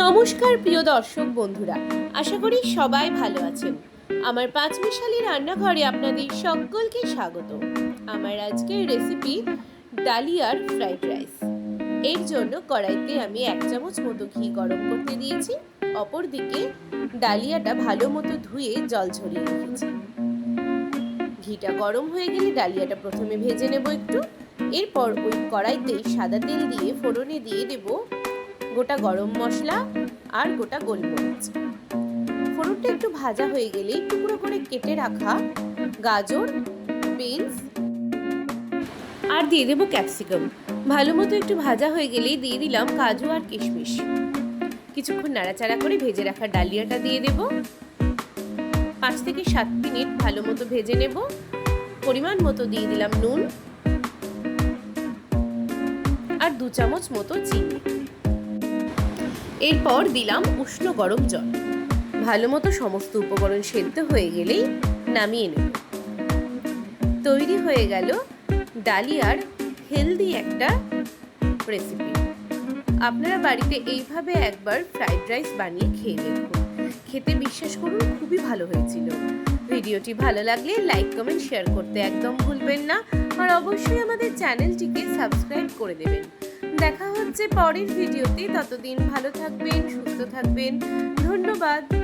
নমস্কার প্রিয় দর্শক বন্ধুরা, আশা করি সবাই ভালো আছেন। আমার পাঁচ মিশালি রান্নাঘরে আপনাদের সকলকে স্বাগত। আমার আজকের রেসিপি ডালিয়ার ফ্রাইড রাইস এর জন্য কড়াইতে আমি এক চামচ মতো ঘি গরম করতে দিয়েছি, অপরদিকে ডালিয়াটা ভালো মতো ধুয়ে জল ঝরিয়ে রেখেছি। ঘিটা গরম হয়ে গেলে ডালিয়াটা প্রথমে ভেজে নেব একটু। এরপর ওই কড়াইতেই সাদা তেল দিয়ে ফোড়নে দিয়ে দেবো গোটা গরম মশলা আর গোটা গোলমরিচ। ফোড়নটা একটু ভাজা হয়ে গেলে টুকরো করে কেটে রাখা গাজর, বিনস আর দিয়ে দেবো ক্যাপসিকাম। ভালো মতো একটু ভাজা হয়ে গেলেই দিয়ে দিলাম কাজু আর কিশমিশ। কিছুক্ষণ নাড়াচাড়া করে ভেজে রাখা ডালিয়াটা দিয়ে দেব। পাঁচ থেকে সাত মিনিট ভালো মতো ভেজে নেব। পরিমাণ মতো দিয়ে দিলাম নুন। আর দু চামচ মতো চিনি। এরপর দিলাম উষ্ণ গরম জল। ভালো মতো সমস্ত উপকরণ সেদ্ধ হয়ে গেলেই নামিয়ে নেব। তৈরি হয়ে গেল ডালিয়ার হেলদি একটা রেসিপি আপনারা বাড়িতে এইভাবে একবার ফ্রাইড রাইস বানিয়ে খেয়ে দেখুন। খেতে বিশ্বাস করুন, খুবই ভালো হয়েছিল। ভিডিওটি ভালো লাগলে লাইক, কমেন্ট শেয়ার করতে একদম ভুলবেন না। আর অবশ্যই আমাদের চ্যানেলটিকে সাবস্ক্রাইব করে দেবেন। দেখা হচ্ছে পরের ভিডিওতে। ততদিন ভালো থাকবেন সুস্থ থাকবেন। ধন্যবাদ।